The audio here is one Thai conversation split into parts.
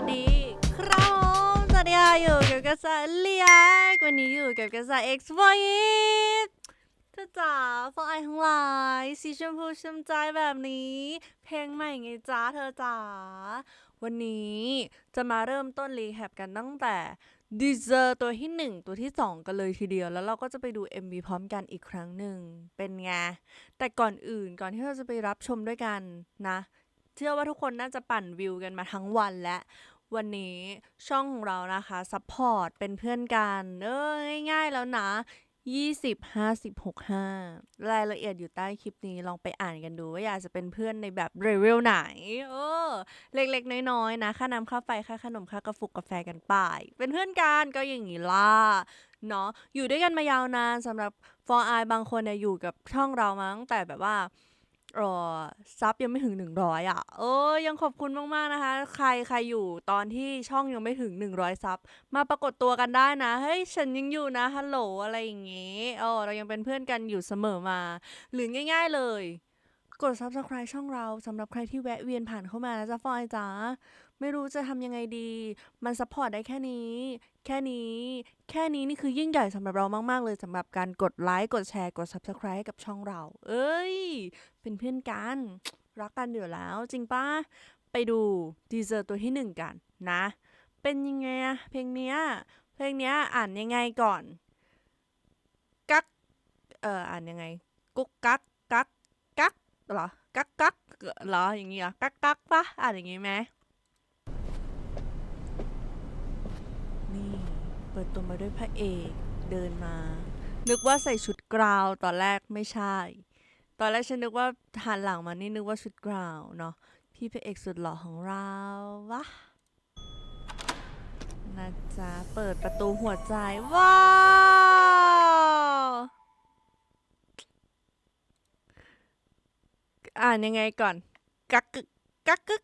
วัสดีครับผมสวัสดีค่ะอยู่กับกษัตริย์เลียกวันนี้อยู่กับกษัตริย์ X Voice เธอจ๋าฟังไอทั้งหลายสีชมพูชมใจแบบนี้ เพลงใหม่ไงจ้าเธอจ๋าวันนี้จะมาเริ่มต้นรีแคปกันตั้งแต่ดีเซอร์ตัวที่ 1 ตัวที่ 2 กันเลยทีเดียว แล้วเราก็จะไปดู MV พร้อมกันอีกครั้งหนึ่งเป็นไง แต่ก่อนอื่นก่อนที่เราจะไปรับชมด้วยกันนะ เชื่อว่าทุกคนน่าจะปั่นวิวกันมาทั้งวันและวันนี้ช่องของเรานะคะซัพพอร์ตเป็นเพื่อนกันเออง่ายๆแล้วนะ20 50 65 รายละเอียดอยู่ใต้คลิปนี้ลองไปอ่านกันดูว่าอยากจะเป็นเพื่อนในแบบเรเวลไหน เออ เล็กๆ น้อยๆนะ ค่าน้ำค่าไฟ ค่าขนม ค่ากระฟุกกาแฟกันไป เป็นเพื่อนกันก็อย่างนี้ล่ะ เนาะอยู่ด้วยกันมายาวนานสำหรับ for I บางคนเนี่ยอยู่กับช่องเรามาตั้งแต่แบบว่า เออซับยังไม่ถึง 100 อะ เออ ยังขอบคุณมาก ๆ นะคะ ใครใครอยู่ตอนที่ช่องยังไม่ถึง 100 ซับ มาปรากฏตัวกันได้นะ เฮ้ย ฉันยังอยู่นะ ฮัลโหล อะไรอย่างงี้ เออ เรายังเป็นเพื่อนกันอยู่เสมอมา หรือง่าย ๆ เลย กด subscribe ช่องเราสำหรับใครที่แวะเวียนผ่านเข้ามานะจ๊ะฟอยจ๋าไม่รู้จะทำยังไงดี มันซัพพอร์ตได้แค่นี้ แค่นี้ แค่นี้นี่คือยิ่งใหญ่สำหรับเรามาก ๆ เลยสำหรับการกดไลค์ กดแชร์ กด subscribe ให้กับช่องเรา เอ้ย เป็นเพื่อนกัน รักกันอยู่แล้ว จริงปะไปดูดีเซอร์ตัวที่หนึ่งกันนะ เป็นยังไงอะเพลงเนี้ย เพลงเนี้ยอ่านยังไงก่อน กัก เอ่ออ่านยังไง กุ๊กกัก เหรอ กักกักเหรอ อย่างงี้เหรอ กักกักปะอ่านอย่างงี้ไหมนี่เปิดตัวมาด้วยพระเอกเดินมา นึกว่าใส่ชุดกราวตอนแรกไม่ใช่ ตอนแรกฉันนึกว่าหันหลังมานี่นึกว่าชุดกราวเนาะพี่พระเอกสุดหล่อของเราวะนะจ๊ะเปิดประตูหัวใจว้าว อ่านยังไงก่อน กักกึกกักกึก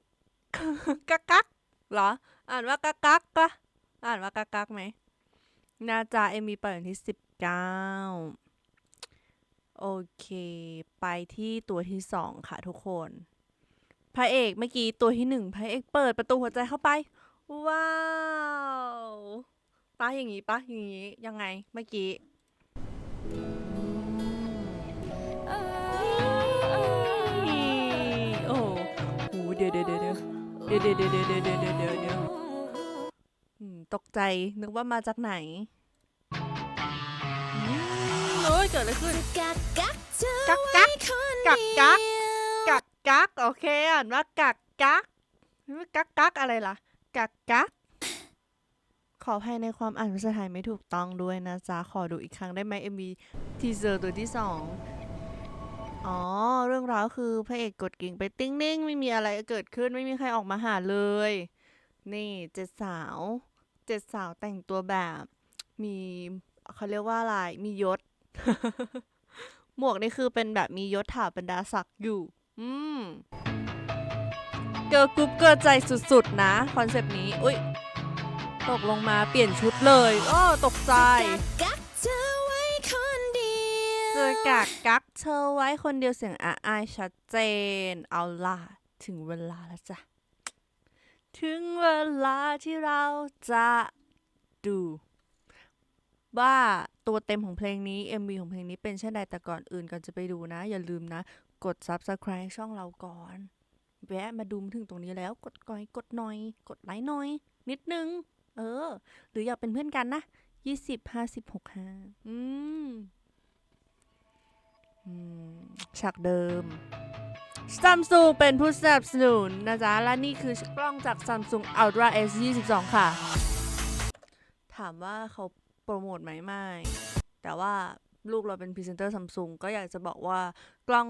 กักกักเหรอ อ่านว่ากักกักปะอ่านว่ากักกักไหมนาจาเอ็มมีไปวันที่สิบเก้าโอเค ไปที่ตัวที่สองค่ะทุกคน พระเอกเมื่อกี้ตัวที่หนึ่งพระเอกเปิดประตูหัวใจเข้าไป ว้าวปะอย่างงี้ปะอย่างงี้ยังไงเมื่อกี้ เดี๋ยวเดี๋ยวเดี๋ยวเดี๋ยวเดี๋ยวเดี๋ยวเดี๋ยวเดี๋ยวเดี๋ยวเดี๋ยวเดี๋ยวตกใจนึกว่ามาจากไหนอืมโอ้ยเกิดอะไรขึ้น กักกักกักกักกักกักกักกักโอเคอ่านว่ากักกักไม่กักกักอะไรล่ะ กักกักขออภัยในความอ่านภาษาไทยไม่ถูกต้องด้วยนะจ๊ะ ขอดูอีกครั้งได้ไหม MV ทีเซอร์ตัวที่สอง อ๋อ เรื่องราวคือพระเอกกดกิ่งไปติ้งนิ่งไม่มีอะไรเกิดขึ้นไม่มีใครออกมาหาเลย นี่เจ็ดสาว เจ็ดสาวแต่งตัวแบบ มีเขาเรียกว่าอะไรมียศ หมวกนี่คือเป็นแบบมียศถาบรรดาศักดิ์อยู่ อืมเกิร์ลกรุ๊ปเกิร์ลใจสุดๆนะ คอนเซปต์นี้ อุ้ยตกลงมาเปลี่ยนชุดเลยอ้อตกใจ เจอกักกักเธอไว้คนเดียวเสียงอาอายชัดเจน เอาล่ะ ถึงเวลาแล้วจ้ะ ถึงเวลาที่เราจะดู ว่าตัวเต็มของเพลงนี้ MV ของเพลงนี้เป็นเช่นใดแต่ก่อนอื่นก่อนจะไปดูนะ อย่าลืมนะ กด Subscribe ช่องเราก่อน แวะมาดูมาถึงตรงนี้แล้ว กดก้อยกดหน่อย กดไลค์หน่อย นิดนึง เออ หรืออยากเป็นเพื่อนกันนะยี่สิบห้าสิบหกห้าอืม ฉากเดิม Samsung เป็นผู้สนับสนุนนะจ๊ะ และนี่คือกล้องจาก Samsung Ultra S 22ค่ะ ถามว่าเขาโปรโมทไหมไม่ แต่ว่าลูกเราเป็นพรีเซนเตอร์ Samsung ก็อยากจะบอกว่ากล้อง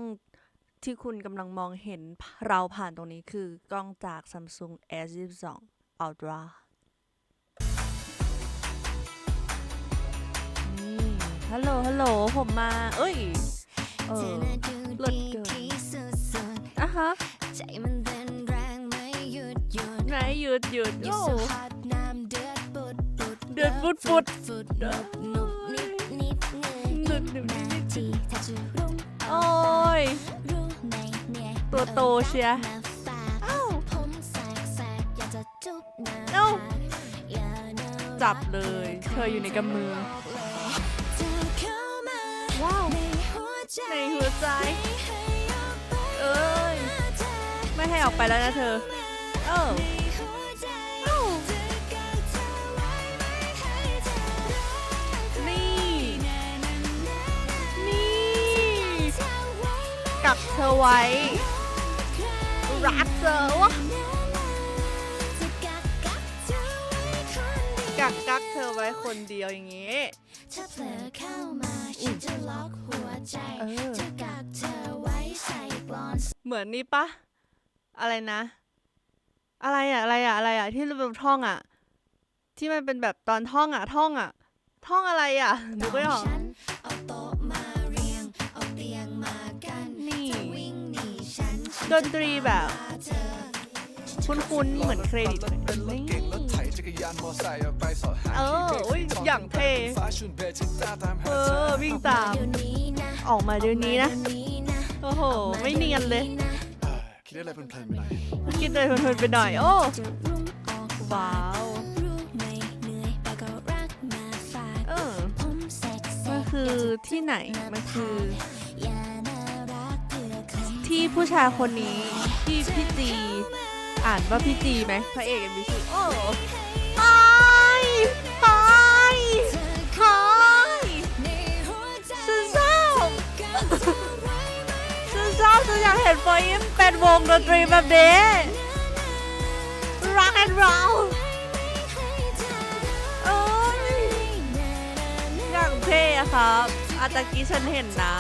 ที่คุณกำลังมองเห็นเราผ่านตรงนี้คือกล้องจาก Samsung S 22 Ultra นี่ฮัลโหลฮัลโหลผมมา เอ้ย เออเลิศเกินอะฮะใจมันเต้นแรงไม่หยุดหยุดไม่หยุดหยุดโยเดือดปุดปุดนุบนิดนิดเงินหนึ่งนาทีถ้าจะรุ่งโอ้ยตัวโตเชียจับเลย เธออยู่ในกำมือ ใจในหัวใจให้ออกไปเอ้ยเธอไม่ให้ออกไปแล้วนะเธอ เออในหัวใจเอ้าจะกักเธอไว้ไม่ให้เธอรักนี่แน่นอนแน่นี่เธอไว้ไม่กักเธอไว้ใครรักเธอวะจะกักกักเธอไว้คนเดียวกักกักเธอไว้คนเดียวอย่างงี้ถ้าเผลอเข้ามาฉันจะล็ อกหัวใจเออจะกักเธอไว้ใส่กลอนเหมือนนี่ปะอะไรนะ อะไรอะอะไรอะอะไรอะที่เราแบบท่องอะที่มันเป็นแบบตอนท่องอะท่องอะท่องอะไรอะดูไม่ออกฉันเอาโต๊ะมาเรียงเอาเตียงมากันนี่จะวิ่งหนีฉันฉันดนตรีแบบจะพาเธอ คุ้นๆเหมือนเครดิตเลยนี่เก่งรถไถจักรยานมอไซค์ออกไปสอหาเอออุ๊ยอย่างเท่ฟ้าชุนเบจิต้าตามเอหาเธออวิ่งตามเดี๋ยวนี้นะออกมาเดี๋ยวนี้นะเดี๋ยวนี้นะ โอ้โห ไม่เนียนเลยเออคิดอะไรเพลินๆไปหน่อยคิดเลยเพลินๆไปหน่อย โอ้จะรุ่งออกว้าวรู้ไหมเหนื่อยแต่ก็รักมาฝากเออผมเซ็กซ์มันคือที่ไหน มันคืออย่าน่ารักเพื่อคนที่ผู้ชายคนนี้ที่พี่จี อ่านว่าพี่จีไหมพระเอกเอ็มบีซีโอ้ไฮไฮไฮในหัวใจฉันชอบกักเธอไว้ไม่ฉันชอบฉันอยากเห็นโฟยิมเป็นวงดนตรีแบบนี้รักแอนด์รอลให้เธอเอ้ยอย่างเท่อะครับอาตะกี้ฉันเห็นนะ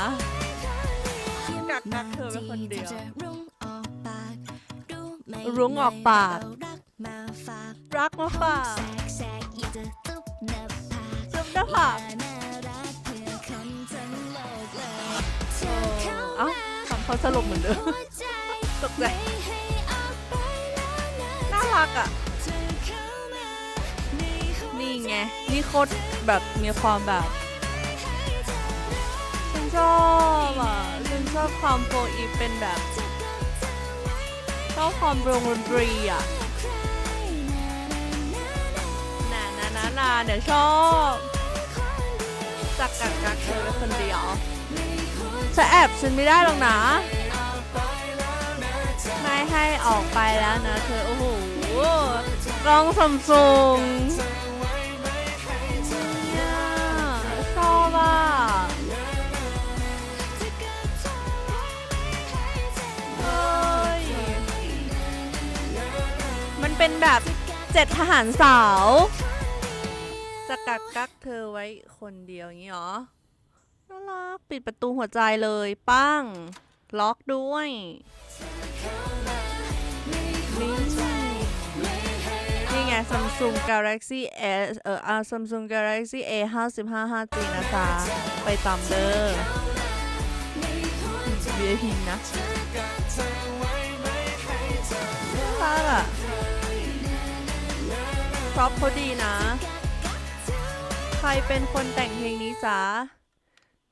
กักกักเธอไว้คนเดียว รู้ไหมรุ้งออกปากเอรักมาฝากรักมาฝากแสกแสกอยากจะตุบหน้าผากจุ๊บหน้าผากอย่น่ารักเพื่อคนทั้งโลกเลยเธอเข้าเอ้ามาทำเขาสลบเหมือนเดิมหัวใจตกใจไม่ให้ออกไปแล้วนะน่ารักอะเธอเข้ามาในหัวนี่ไง นี่โคตรแบบมีความแบบฉันชอบอะฉันชอบความโฟอีฟเป็นแบบ ชอบความวงดนตรีอะนานานานาเดี๋ยวชอบจักกักกักเธอคนเดียวจะแอบฉันไม่ได้หรอกนะไม่ให้ออกไปแล้วนะเธอโอ้โหกล้องซัมซุงชอบอะ เป็นแบบเจ็ดทหารสาว จะกักกักเธอไว้คนเดียวอย่างนี้หรอ น่ารัก ปิดประตูหัวใจเลยปั้ง ล็อกด้วยนี่นี่ไง Samsung Galaxy S เอออ่า Samsung Galaxy A 5 5 5G นะจ๊ะ ไปตามเด้อ VIP นะน่ารักอะ พร็อพเขาดีนะ ใครเป็นคนแต่งเพลงนี้จ๊ะ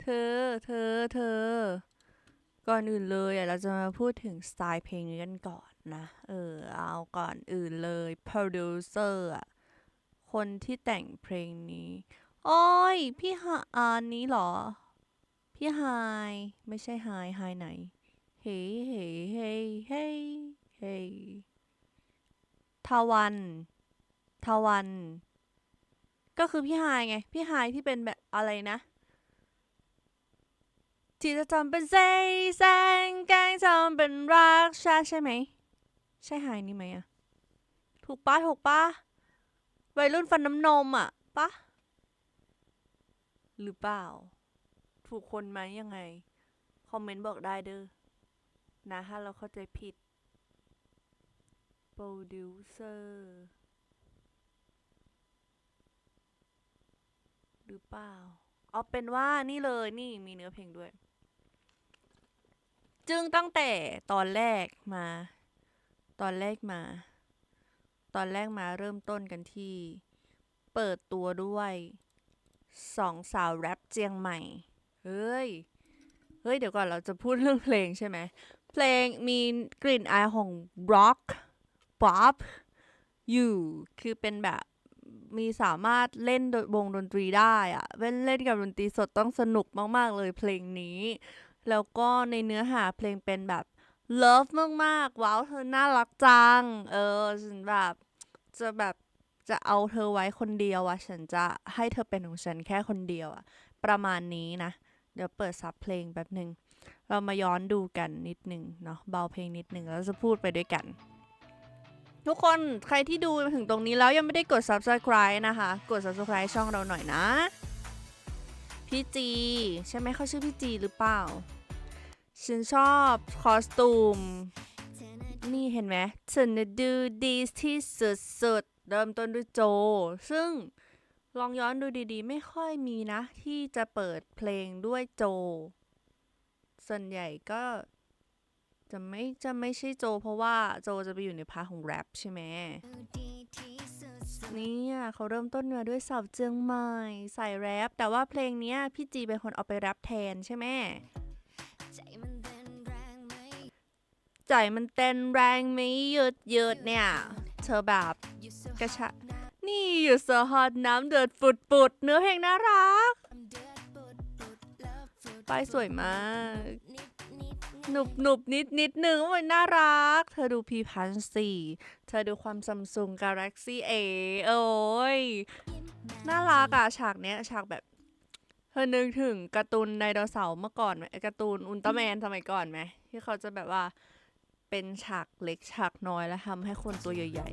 เธอ เธอ เธอ ก่อนอื่นเลยเราจะมาพูดถึงสไตล์เพลงนี้กันก่อนนะ เออ เอาก่อนอื่นเลย producer อะคนที่แต่งเพลงนี้โอ้ยพี่ฮาอันนี้เหรอ พี่ไฮไม่ใช่ไฮไฮไหน เฮ้เฮ้เฮ้เฮ้เฮ้ทวัน ทวัน ก็คือพี่ไฮายไง พี่ไฮายที่เป็นแบบอะไรนะที่จะทำเป็นเซแซงแกงทำเป็นรักชาใช่ไหม ใช่ไฮายนี่ไหมอะถูกปะถูกปะวัยรุ่นฟันน้ำนมอะปะหรือเปล่า ถูกคนไหมยังไง คอมเมนต์บอกได้เด้อนะถ้าเราเข้าใจผิด โปรดิวเซอร์ หรือเปล่า เอาเป็นว่านี่เลยนี่มีเนื้อเพลงด้วย จึงตั้งแต่ตอนแรกมา ตอนแรกมา ตอนแรกมาเริ่มต้นกันที่ เปิดตัวด้วยสองสาวแรปเจียงใหม่ เฮ้ย เฮ้ย เดี๋ยวก่อนเราจะพูดเรื่องเพลงใช่ไหม เพลงมีกลิ่นอายของร็อกป๊อปอยู่ คือเป็นแบบ มีสามารถเล่นโดยวงดนตรีได้อะเล่นเล่นกับดนตรีสดต้องสนุกมาก ๆ เลยเพลงนี้ แล้วก็ในเนื้อหาเพลงเป็นแบบ love มาก ๆ ว้าว เธอน่ารักจัง เออฉันแบบจะแบบจะเอาเธอไว้คนเดียวอะฉันจะให้เธอเป็นของฉันแค่คนเดียวอะประมาณนี้นะ เดี๋ยวเปิดซับเพลงแป๊บหนึ่งเรามาย้อนดูกันนิดหนึ่งเนาะเบาเพลงนิดหนึ่งแล้วจะพูดไปด้วยกัน ทุกคนใครที่ดูมาถึงตรงนี้แล้วยังไม่ได้กด subscribe นะคะ กด subscribe ช่องเราหน่อยนะ พี่จี ใช่ไหมเขาชื่อพี่จีหรือเปล่า ฉันชอบคอสตูม นี่เห็นไหมฉันน่ะดูดีที่สุดๆเริ่มต้นด้วยโจ ซึ่งลองย้อนดูดีๆ ไม่ค่อยมีนะ ที่จะเปิดเพลงด้วยโจ ส่วนใหญ่ก็ จะไม่จะไม่ใช่โจ เพราะว่าโจจะไปอยู่ในพาร์ทของแรปใช่ไหมเนี่ยเขาเริ่มต้นมาด้วยสาวเจียงใหม่ใส่แรปแต่ว่าเพลงนี้พี่จีเป็นคนเอาไปแรปแทนใช่ไหมใจมันเต้นแรงไม่หยุดหยุดเนี่ย เธอแบบกระชะนี่อยู่โซฮอตน้ำเดือดปุดปุดๆเนื้อเพลงน่ารัก ไปสวยมาก หนุบหนุบนิดนิดหนึ่งโอ้ยน่ารัก เธอดูพีพันสี่เธอดูความซัมซุงกาแล็กซี่เอโอ้ยน่ารักอะฉากเนี้ยฉากแบบ เธอนึกถึงการ์ตูนไดโนเสาร์เมื่อก่อนไหมการ์ตูนอุลตร้าแมนสมัยก่อนไหมที่เขาจะแบบว่าเป็นฉากเล็กฉากน้อยแล้วทำให้คนตัวใหญ่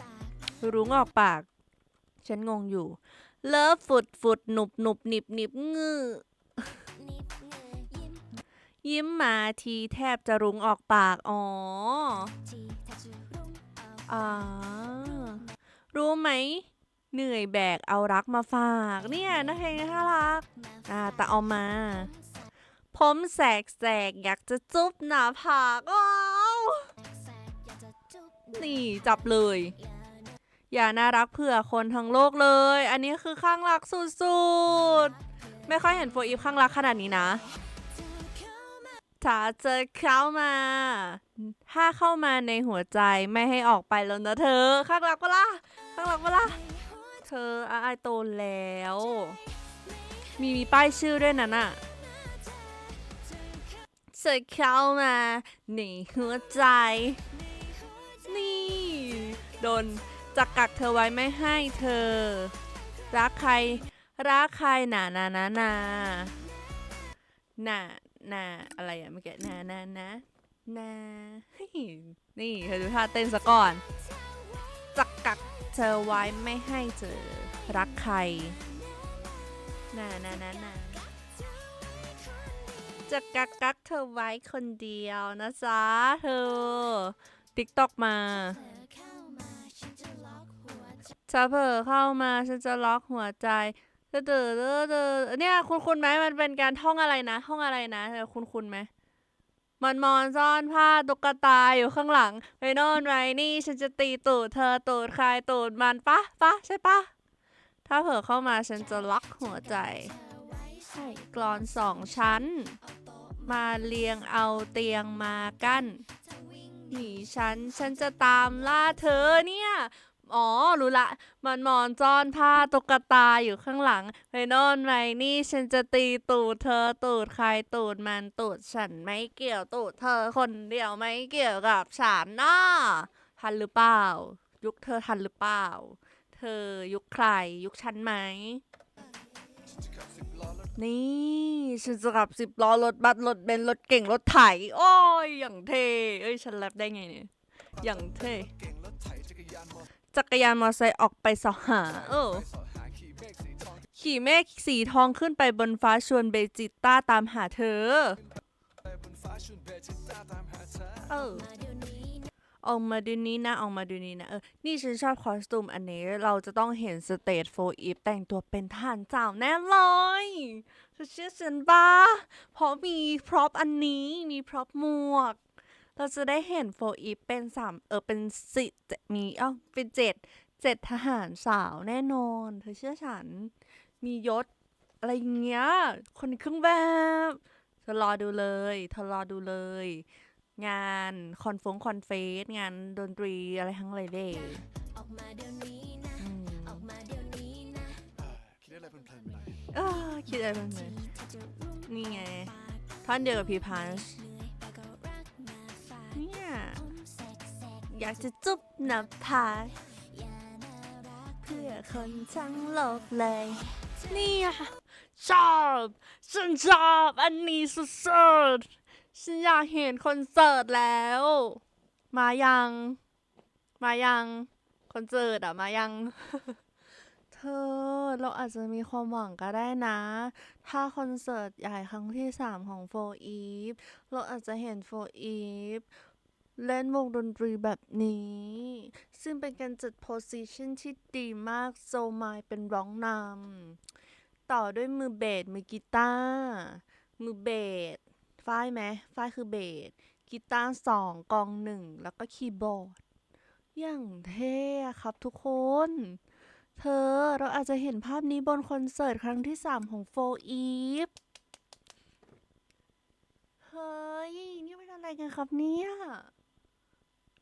ๆรุ้งออกปาก ฉันงงอยู่ เลิฟฟุดฟุดหนุบหนุบหนิบหนิบงื้อ ยิ้มมาทีแทบจะรุ้งออกปาก อ๋ออ่ารู้ไหม เหนื่อยแบกเอารักมาฝาก เนี่ยนะเพลงน่ารัก อ่าแต่เอามา ผมแสกแสกอยากจะจุ๊บหน้าผากอ้าวนี่จับเลย อย่าน่ารักเผื่อคนทั้งโลกเลย อันนี้คือข้างรักสุดๆ ไม่ค่อยเห็นโฟอีฟข้างรักขนาดนี้นะ ถ้าเจอเข้ามา ถ้าเข้ามาในหัวใจไม่ให้ออกไปแล้วนะเธอ ข้างรักปะล่ะ ข้างรักปะล่ะ เธออาไอายโตแล้ว มีมีป้ายชื่อด้วยนั่นน่ะเจอเข้ามาในหัวใจ นี่ โดนจะกักเธอไว้ไม่ให้เธอ รักใคร รักใครหนาหนาหนาหนานา นาอะไรอะเมื่อกี้นานานานาเฮ้ยนี่เธอดูท่าเต้นซะก่อนจะกักเธอไว้ไม่ให้เธอรักใครนานานานาจะกักกักเธอไว้คนเดียวนะจ๊ะเธอติ๊กตอกมาถ้าเผลอเข้ามาฉันจะล็อกหัวใจ เดอเดอเดอเดอเนี่ยคุณคุณไหมมันเป็นการท่องอะไรนะท่องอะไรนะเธอคุณคุณไหมมันมอนซ่อนผ้าตุ๊กตาอยู่ข้างหลังไปโน่นไปนี่ฉันจะตีตูดเธอตูดใครตูดมันปะปะใช่ปะถ้าเผลอเข้ามาฉันจะล็อกหัวใจใช่กรอนสองชั้น มาเรียงเอาเตียงมากั้นหนีฉันฉันจะตามล่าเธอเนี่ย อ๋อ รู้ละ มันมอนจ้อนผ้าตุ๊กตาอยู่ข้างหลังไปโน่นไปนี่ฉันจะตีตูดเธอตูดใครตูดมันตูดฉันไม่เกี่ยวตูดเธอคนเดียวไม่เกี่ยวกับฉันนะทันหรือเปล่า ยุคเธอทันหรือเปล่า เธอยุคใคร ยุคฉันไหม นี่ฉันจะขับสิบล้อรถบัสรถเบนซ์รถเก่งรถไถโอ้ยอย่างเท่เอ้ยฉันแรปได้ไงเนี่ยอย่างเท่ จักรยานมอจักรยานมอเตอร์ไซค์ออกไปสอหาเออสอหาขี่เมฆสีทองขี่เมฆสีทองขึ้นไปบนฟ้าชวนเบจิต้าตามหาเธอไปบนฟ้าชวนเบจิต้าตามหาเธอ เออออกมาดูนี้นะออกมาดูนี้นะเออ นี่ฉันชอบคอสตูมอันนี้ เราจะต้องเห็นสเตทโฟอีฟแต่งตัวเป็นทหารสาวแน่เลยเธอเชื่อฉันปะเพราะมีพร็อพอันนี้มีพร็อพหมวก เราจะได้เห็นโฟอีฟเป็นสามเออเป็นสิมีเอ้าเป็นเจ็ดเจ็ดทหารสาวแน่นอน เธอเชื่อฉัน มียศอะไรอย่างเงี้ยคนในเครื่องแบบเธอรอดูเลยเธอรอดูเลย งานคอนฟงคอนเฟสงานดนตรีอะไรทั้งหลายเลยอืมอะไรเพลินๆไปหน่อยเออคิดอะไรบ้างเลยนี่ไงท่อนเดียวกับพีพันช์เนี่ย อยากจะจุ๊บหน้าผากเพื่อคนทั้งโลกเลย นี่ชอบฉันชอบอันนี้สุดๆฉันอยากเห็นคอนเสิร์ตแล้ว มายัง มายังคอนเสิร์ตอะมายัง เธอเราอาจจะมีความหวังก็ได้นะ ถ้าคอนเสิร์ตใหญ่ครั้งที่ 3 ของโฟอีฟเราอาจจะเห็นโฟอีฟ เล่นวงดนตรีแบบนี้ ซึ่งเป็นการจัดโพสิชันที่ดีมากโซมายเป็นร้องนำต่อด้วยมือเบสมือกีตาร์มือเบสฝ้ายไหมฝ้ายคือเบสกีตาร์สองกองหนึ่งแล้วก็คีย์บอร์ดอย่างเท่อะครับทุกคน เธอเราอาจจะเห็นภาพนี้บนคอนเสิร์ตครั้งที่ 3 ของโฟอีฟเฮ้ย นี่เป็นอะไรกันครับเนี่ย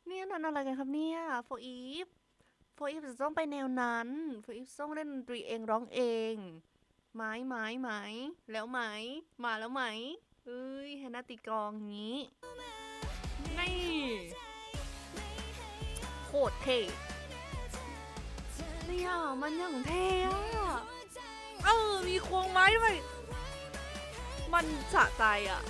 เนี่ยนั่นอะไรกันครับเนี่ยโฟอีฟโฟอีฟจะต้องไปแนวนั้นโฟอีฟต้องเล่นดนตรีเองร้องเองไม้ไม้ไม้แล้วไหม มาแล้วไหมเอ้ยแฮนนาตีกองนี้นี่โคตรเท่เนี่ยมันอย่างเท่อะเออมีควงไม้ด้วยมันสะใจอะ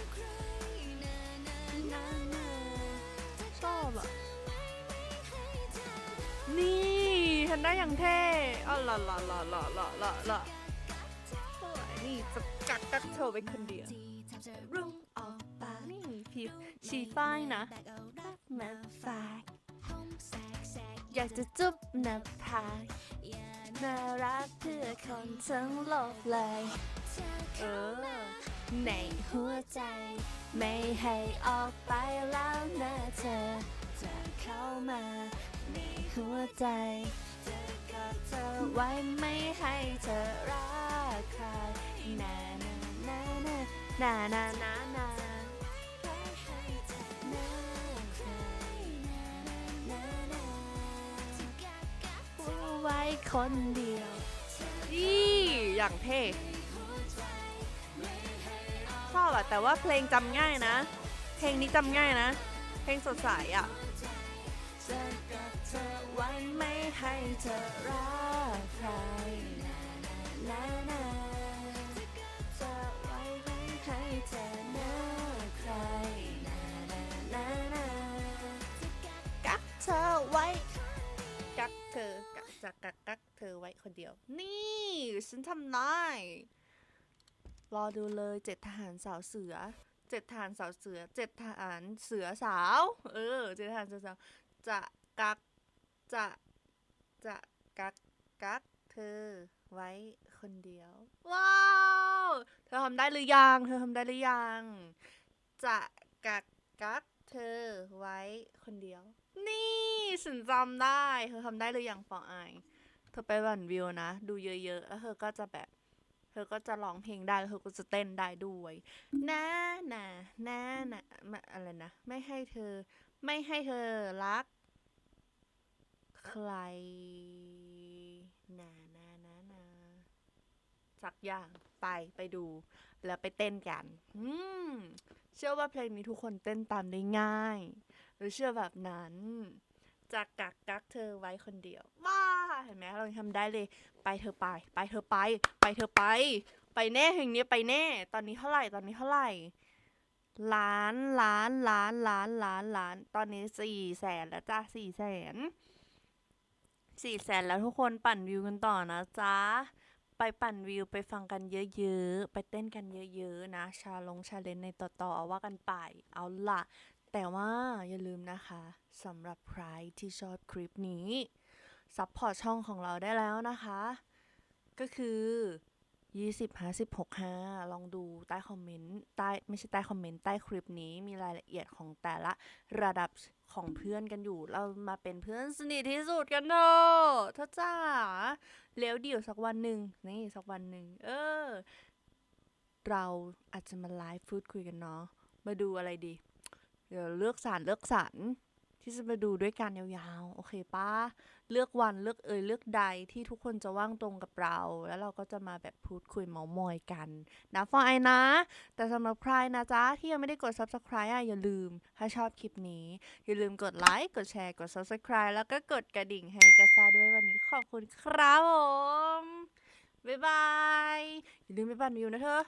นี่เห็นได้อย่างเท่อ๋อละละละละละละละนี่จะกักกักเธอไปคนเดียวรุ่งออกปากนี่ผิวชีฟ้ายนะมาฝากอยากจะจุ๊บหน้าผากน่ารักเพื่อคนทั้งโลกเลยเออในหัวใจ ไม่ให้ออกไปแล้วนะเธอจะเข้ามาใน หัวใจจะกักเธอไว้ไม่ให้เธอรักใครนานานานานานานาไว้คนเดียวอี่อย่างเท่ชอบอะแต่ว่าเพลงจำง่ายนะ เพลงนี้จำง่ายนะ เพลงสดใสอะ เธอไว้ไม่ให้เธอรักใครนานาจะกับเธอไว้ไม่ให้เธอนาใครนานานานากักเธอไว้กักเธอกักจะกักกักเธอไว้คนเดียว นี่ฉันทำได้รอดูเลยเจ็ดทหารสาวเสือเจ็ดทหารสาวเสือเจ็ดทหารเสือสาว เออเจ็ดทหารเสือสาวจะกัก จะจะกักกักเธอไว้คนเดียว ว้าว เธอทำได้หรือยัง เธอทำได้หรือยัง จะกักกักเธอไว้คนเดียว นี่ฉันจำได้ เธอทำได้หรือยังฟองไอายเธอไปวันวิวนะ ดูเยอะๆ แล้วเธอก็จะแบบ เธอก็จะร้องเพลงได้แล้วเธอก็จะเต้นได้ด้วยนะนะนะนะไม่อะไรนะ ไม่ให้เธอ ไม่ให้เธอรัก ใครนะนะนะนะสักอย่างไปไปดู แล้วไปเต้นกัน อืม เชื่อว่าเพลงนี้ทุกคนเต้นตามได้ง่าย หรือเชื่อแบบนั้นจะกักกักเธอไว้คนเดียว ว้า เห็นไหมเราทำได้เลย ไปเธอไป ไปเธอไป ไปเธอไป ไปแน่เพลงนี้ไปแน่ ตอนนี้เท่าไหร่ ตอนนี้เท่าไหร่ ล้านล้านล้านล้านล้านล้าน ตอนนี้สี่แสนแล้วจ้าสี่แสน สี่แสนแล้วทุกคนปั่นวิวกันต่อนะจ๊ะ ไปปั่นวิวไปฟังกันเยอะๆ ไปเต้นกันเยอะๆนะ ชาลงชาเลนในต่อๆเอาว่ากันไป เอาละแต่ว่าอย่าลืมนะคะสำหรับใครที่ชอบคลิปนี้ซัพพอร์ตช่องของเราได้แล้วนะคะ ก็คือ 20 50 65ลองดูใต้คอมเมนต์ใต้ไม่ใช่ใต้คอมเมนต์ใต้คลิปนี้มีรายละเอียดของแต่ละระดับของเพื่อนกันอยู่ เรามาเป็นเพื่อนสนิทที่สุดกันเถอะเธอจ้าแล้วเดี๋ยวสักวันหนึ่งนี่สักวันหนึ่งเออ เราอาจจะมาไลฟ์พูดคุยกันเนาะมาดูอะไรดี เดี๋ยวเลือกสารเลือกสรร ที่จะมาดูด้วยกันยาวๆ โอเคปะเลือกวันเลือกเอยเลือกใดที่ทุกคนจะว่างตรงกับเรา แล้วเราก็จะมาแบบพูดคุยเมาส์มอยกันนะฟอไอนะ แต่สำหรับใครนะจ๊ะ ที่ยังไม่ได้กด subscribe อะอย่าลืม ถ้าชอบคลิปนี้ อย่าลืมกดไลค์กดแชร์กด subscribe แล้วก็กดกระดิ่งให้กาซาด้วยวันนี้ขอบคุณครับผมบ๊ายบายอย่าลืมไปปั่นวิวนะเธอ